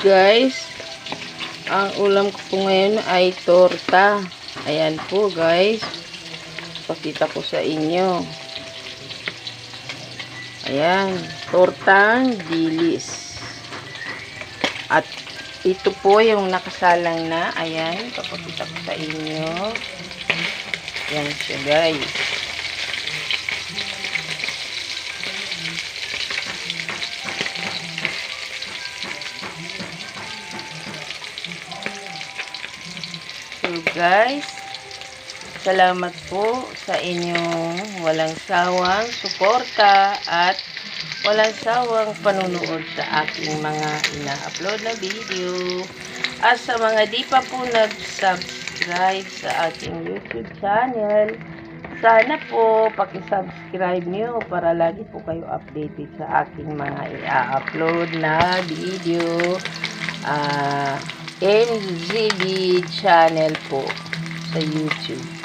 Guys, ang ulam ko po ngayon ay torta. Ayan po guys. Pakita ko sa inyo. Ayan, tortang dilis. At ito po yung nakasalang na. Ayan, papakita ko sa inyo. Ayan siya guys. So guys, salamat po sa inyong walang sawang suporta at walang sawang panunood sa aking mga ina-upload na video. At sa mga di pa po nag-subscribe sa ating YouTube channel, sana po pakisubscribe nyo para lagi po kayo updated sa aking mga i-upload na video. Ah... NZB channel po sa YouTube.